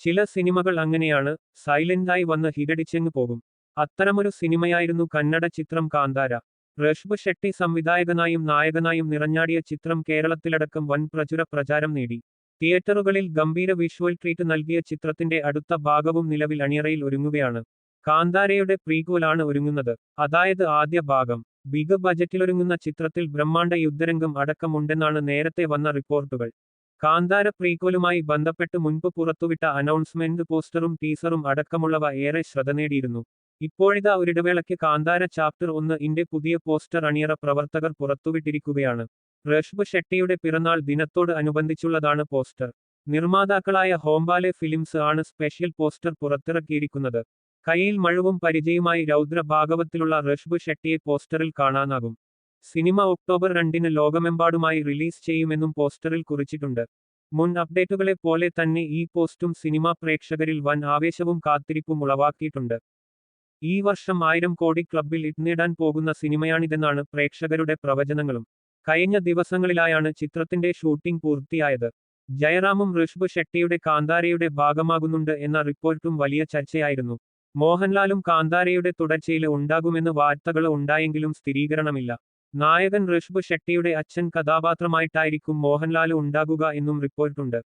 ചില സിനിമകൾ അങ്ങനെയാണ് സൈലന്റായി വന്ന് ഹിരടിച്ചെങ്ങ് പോകും. അത്തരമൊരു സിനിമയായിരുന്നു കന്നഡ ചിത്രം കാന്താര. റഷ്ബ് ഷെട്ടി സംവിധായകനായും നായകനായും നിറഞ്ഞാടിയ ചിത്രം കേരളത്തിലടക്കം വൻ പ്രചുര പ്രചാരം നേടി. തിയേറ്ററുകളിൽ ഗംഭീര വിഷ്വൽ ട്രീറ്റ് നൽകിയ ചിത്രത്തിന്റെ അടുത്ത ഭാഗവും നിലവിൽ അണിയറയിൽ ഒരുങ്ങുകയാണ്. കാന്താരയുടെ പ്രീക്വലാണ് ഒരുങ്ങുന്നത്. അതായത് ആദ്യ ഭാഗം. ബിഗ് ബജറ്റിലൊരുങ്ങുന്ന ചിത്രത്തിൽ ബ്രഹ്മാണ്ഡ യുദ്ധരംഗം അടക്കമുണ്ടെന്നാണ് നേരത്തെ വന്ന റിപ്പോർട്ടുകൾ. കാന്താര പ്രീക്വലുമായി ബന്ധപ്പെട്ട് മുൻപ് പുറത്തുവിട്ട അനൗൺസ്മെന്റ് പോസ്റ്ററും ടീസറും അടക്കമുള്ളവ ഏറെ ശ്രദ്ധ നേടിയിരുന്നു. ഇപ്പോഴിതാ ഒരിടവേളയ്ക്ക് കാന്താര ചാപ്റ്റർ ഒന്ന് ഇന്റെ പുതിയ പോസ്റ്റർ അണിയറ പ്രവർത്തകർ പുറത്തുവിട്ടിരിക്കുകയാണ്. റഷ്ബ് ഷെട്ടിയുടെ പിറന്നാൾ ദിനത്തോട് അനുബന്ധിച്ചുള്ളതാണ് പോസ്റ്റർ. നിർമ്മാതാക്കളായ ഹോംബാലെ ഫിലിംസ് ആണ് സ്പെഷ്യൽ പോസ്റ്റർ പുറത്തിറക്കിയിരിക്കുന്നത്. കയ്യിൽ മഴവും പരിചയമായി രൗദ്ര ഭാഗവത്തിലുള്ള റഷ്ബ് ഷെട്ടിയെ പോസ്റ്ററിൽ കാണാനാകും. സിനിമ ഒക്ടോബർ രണ്ടിന് ലോകമെമ്പാടുമായി റിലീസ് ചെയ്യുമെന്നും പോസ്റ്ററിൽ കുറിച്ചിട്ടുണ്ട്. മുൻ അപ്ഡേറ്റുകളെ പോലെ തന്നെ ഈ പോസ്റ്റും സിനിമാ പ്രേക്ഷകരിൽ വൻ ആവേശവും കാത്തിരിപ്പും ഉളവാക്കിയിട്ടുണ്ട്. ഈ വർഷം ആയിരം കോടി ക്ലബിൽ ഇട്നേടാൻ പോകുന്ന സിനിമയാണിതെന്നാണ് പ്രേക്ഷകരുടെ പ്രവചനങ്ങളും. കഴിഞ്ഞ ദിവസങ്ങളിലായാണ് ചിത്രത്തിന്റെ ഷൂട്ടിംഗ് പൂർത്തിയായത്. ജയറാമും ഋഷഭ് ഷെട്ടിയുടെ കാന്താരയുടെ ഭാഗമാകുന്നുണ്ട് എന്ന റിപ്പോർട്ടും വലിയ ചർച്ചയായിരുന്നു. മോഹൻലാലും കാന്താരയുടെ തുടർച്ചയിൽ ഉണ്ടാകുമെന്ന് വാർത്തകൾ ഉണ്ടായെങ്കിലും സ്ഥിരീകരണമില്ല. നായകൻ ഋഷഭ് ഷെട്ടിയുടെ അച്ഛൻ കഥാപാത്രമായിട്ടായിരിക്കും മോഹൻലാൽ ഉണ്ടാകുക എന്നും റിപ്പോർട്ടുണ്ട്.